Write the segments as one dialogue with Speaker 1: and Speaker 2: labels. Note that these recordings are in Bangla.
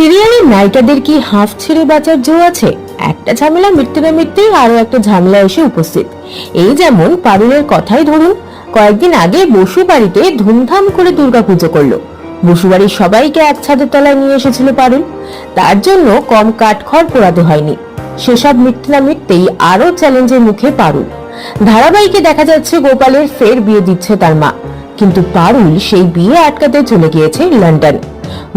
Speaker 1: সিরিয়ালের নায়িকাদের কি হাফ ছেড়ে বাঁচার জো আছে? একটা ঝামেলা মিটতে না মিটতেই আরও একটা ঝামেলা এসে উপস্থিত। এই যেমন পারুলের কথাই ধরুন, কয়েকদিন আগে বসু বাড়িতে ধুমধাম করে দুর্গাপুজো করল। বসু বাড়ির সবাইকে এক ছাদের তলায় নিয়ে এসেছিল পারুল। তার জন্য কম কাঠখড় পোড়াতে হয়নি। সেসব মিটতে না মিটতেই আরও চ্যালেঞ্জের মুখে পারুল। ধারাবাহিকে দেখা যাচ্ছে গোপালের ফের বিয়ে দিচ্ছে তার মা। কিন্তু পারুল সেই বিয়ে আটকাতে চলে গিয়েছে লন্ডন।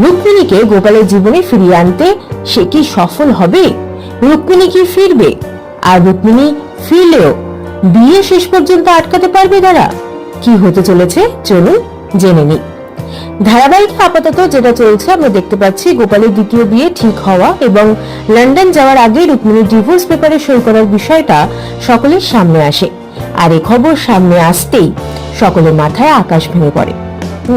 Speaker 1: রুক্মিণীকে গোপালের জীবনে ফিরিয়ে আনতে সে কি সফল হবে? রুক্মিণী কি ফিরবে? আর রুক্মিণী ফিরলেও বিয়ে শেষ পর্যন্ত আটকাতে পারবে তারা? কি হতে চলেছে? চলুন জেনে নিই। ধারাবাহিক আপাতত যেটা চলছে, আমরা দেখতে পাচ্ছি গোপালের দ্বিতীয় বিয়ে ঠিক হওয়া এবং লন্ডন যাওয়ার আগে রুক্মিণীর ডিভোর্স পেপারে সই করার বিষয়টা সকলের সামনে আসে। আর এ খবর সামনে আসতেই সকলের মাথায় আকাশ ভেঙে পড়ে।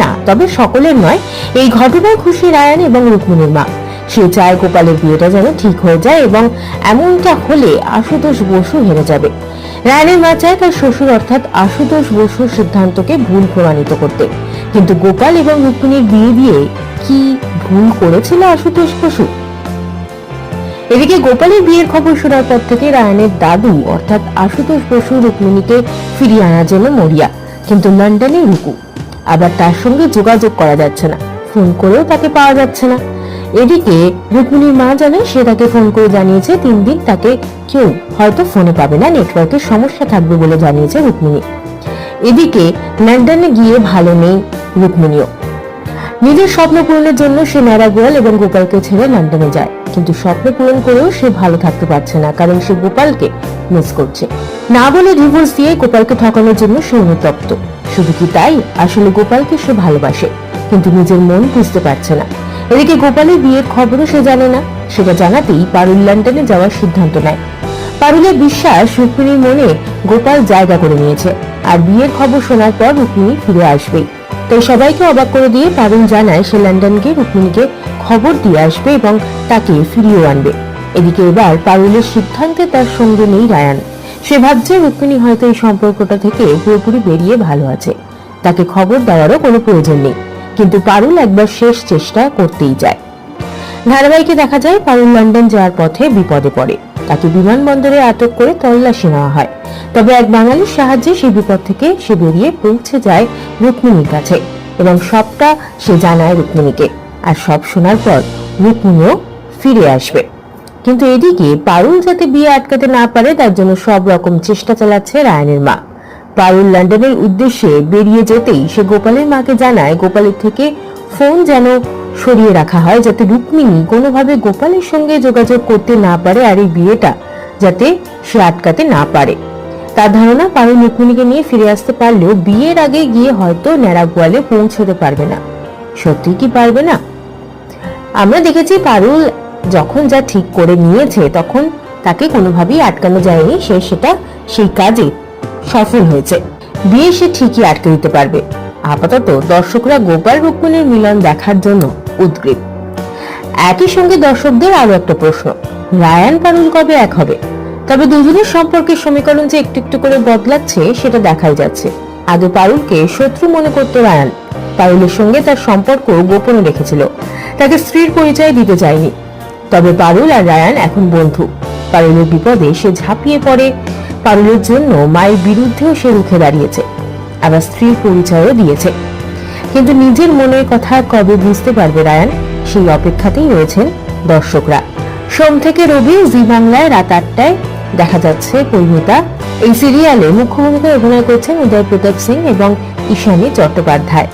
Speaker 1: না, তবে সকলের নয়, এই ঘটনায় খুশি রায়ান এবং রুক্মিণীর মা সে চায় গোপালের বিয়েটা যেন ঠিক হয়ে যায় এবং এমনটা হলে আশুতোষ বসু হেরে যাবে। রায়ানের মা চায় তার শ্বশুর অর্থাৎ আশুতোষ বসুর সিদ্ধান্তকে ভুল প্রমাণিত করতে। কিন্তু গোপাল এবং রুক্মিণীর বিয়ে দিয়ে কি ভুল করেছিল আশুতোষ বসু? এদিকে গোপালের বিয়ের খবর শোনার পর থেকে রায়ানের দাদু অর্থাৎ আশুতোষ বসু রুক্মিণীকে ফিরিয়ে আনার জন্য মরিয়া, কিন্তু লন্ডনে রুকু। আবার তার সঙ্গে যোগাযোগ করা যাচ্ছে না। ফোন করেও তাকে পাওয়া যাচ্ছে না। এদিকে রুক্মিণীর মা জানে সে তাকে ফোন করে জানিয়েছে তিন দিন তাকে কেউ হয়তো ফোনে পাবে না, নেটওয়ার্কের সমস্যা থাকবে বলে জানিয়েছে রুক্মিণী। এদিকে লন্ডনে গিয়ে ভালো নেই রুক্মিণীও। নিজের স্বপ্ন পূরণের জন্য সে ন্যাড়াগোয়াল এবং গোপালকে ছেড়ে লন্ডনে যায়। কিন্তু স্বপ্ন পূরণ করেও সে ভালো থাকতে পারছে না, কারণ সে গোপালকে মিস করছে। না বলে ডিভোর্স দিয়ে গোপালকে ঠকানোর জন্য সে অনুতপ্ত। শুধু কি তাই? আসলে গোপালকে সে ভালোবাসে, কিন্তু নিজের মন বুঝতে পারছে না। এদিকে গোপালের বিয়ের খবরও সে জানে না, সেটা জানাতেই পারুল লন্ডনে যাওয়ার সিদ্ধান্ত নেয়। পারুলের বিশ্বাস রুক্মিণীর মনে গোপাল জায়গা করে নিয়েছে, আর বিয়ের খবর শোনার পর রুক্মিণী ফিরে আসবেই। তাই সবাইকে অবাক করে দিয়ে পারুল জানায় সে লন্ডন গিয়ে রুক্মিণীকে খবর দিয়ে আসবে এবং তাকে ফিরিয়ে আনবে। এদিকে এবার পারুলের সিদ্ধান্তে তার সঙ্গে নেই রায়ান। সে ভাবছে রুক্মিণী হয়তো এই সম্পর্কটা থেকে পুরোপুরি বেরিয়ে ভালো আছে। তাকে খবর দেওয়ারও কোনো প্রয়োজন নেই। কিন্তু পারুল একবার শেষ চেষ্টা করতেই যায় ধারাবাহিকে দেখা যায়, পারুল লন্ডন যাওয়ার পথে বিপদে পড়ে। তাকে বিমানবন্দরে আটক করে তল্লাশি নেওয়া হয়। তবে এক বাঙালির সাহায্যে সেই বিপদ থেকে সে বেরিয়ে পৌঁছে যায় রুক্মিণীর কাছে এবং সবটা সে জানায় রুক্মিণীকে। আর সব শোনার পর রুক্মিণীও ফিরে আসবে। কিন্তু এদিকে পারুল যাতে বিয়ে আটকাতে না পারে, তার জন্য সব রকম চেষ্টা চালাচ্ছে রায়ানের মা। পারুল লন্ডনের উদ্দেশ্যে বেরিয়ে যেতেই সে গোপালের মাকে জানায়, গোপালের থেকে ফোন যেন সরিয়ে রাখা হয় যাতে রুক্মিণী কোনোভাবে গোপালের সঙ্গে যোগাযোগ করতে না পারে আর এই বিয়েটা যাতে সে আটকাতে না পারে। তার ধারণা পারুল রুক্মিণীকে নিয়ে ফিরে আসতে পারলেও বিয়ের আগে গিয়ে হয়তো ন্যাড়া গোয়ালে পৌঁছতে পারবে না। সত্যি কি পারবে না? আমরা দেখেছি পারুল যখন যা ঠিক করে নিয়েছে তখন তাকে কোনোভাবেই আটকানো যায়নি, সে সেটা সেই কাজে সফল হয়েছে। বিয়ে সে ঠিকই আটকে দিতে পারবে। আপাতত দর্শকরা গোপাল রুক্মিণীর মিলন দেখার জন্য উদ্গ্রীব। একই সঙ্গে দর্শকদের আরও একটা প্রশ্ন, রায়ান পারুল কবে এক হবে? তবে দুজনের সম্পর্কের সমীকরণ যে একটু একটু করে বদলাচ্ছে, সেটা দেখাই যাচ্ছে। আগে পারুলকে শত্রু মনে করতো রায়ান। পারুলের সঙ্গে তার সম্পর্ক গোপনে রেখেছিল। তাকে স্ত্রীর পরিচয় দিতে চায়নি তবে পারুল আর রায়ান এখন বন্ধু। পারুলের বিপদে সে ঝাঁপিয়ে পড়ে। পারুলের জন্য মায়ের বিরুদ্ধেও সে রুখে দাঁড়িয়েছে। আবার স্ত্রীর পরিচয়ও দিয়েছে। কিন্তু নিজের মনের কথা কবে বুঝতে পারবে রায়ান? সেই অপেক্ষাতেই রয়েছেন দর্শকরা। সোম থেকে রবি, জি বাংলায় রাত আটটায়। দেখা যাচ্ছে পরিণীতা। এই সিরিয়ালে মুখ্য ভূমিকায় অভিনয় করছেন উদয় প্রতাপ সিং এবং ঈশানী চট্টোপাধ্যায়।